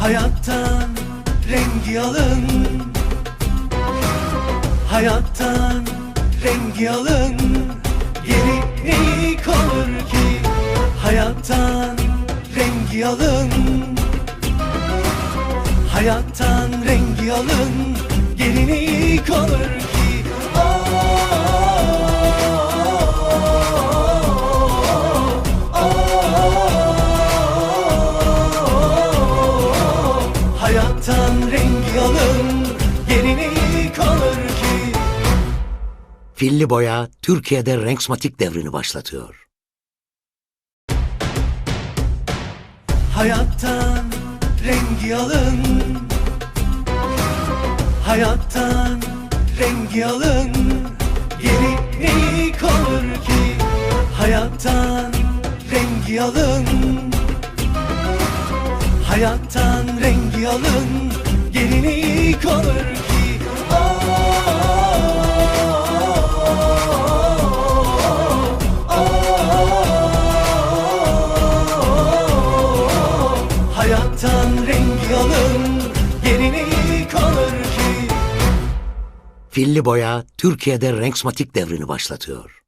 Hayattan rengi alın. Hayattan rengi alın. Geri ne kalır ki Hayattan rengi alın. Hayattan rengi alın. Geri ne kalır Hayattan rengi alın Geri ne kalır ki. Filli Boya Türkiye'de renksmatik devrini başlatıyor. Hayattan rengi alın. Hayattan rengi alın Geri ne kalır ki. Hayattan rengi alın Hayattan rengi alın Geri ne kalır ki Hayattan rengi alın Geri ne kalır ki Filli Boya Türkiye'de renksmatik devrini başlatıyor.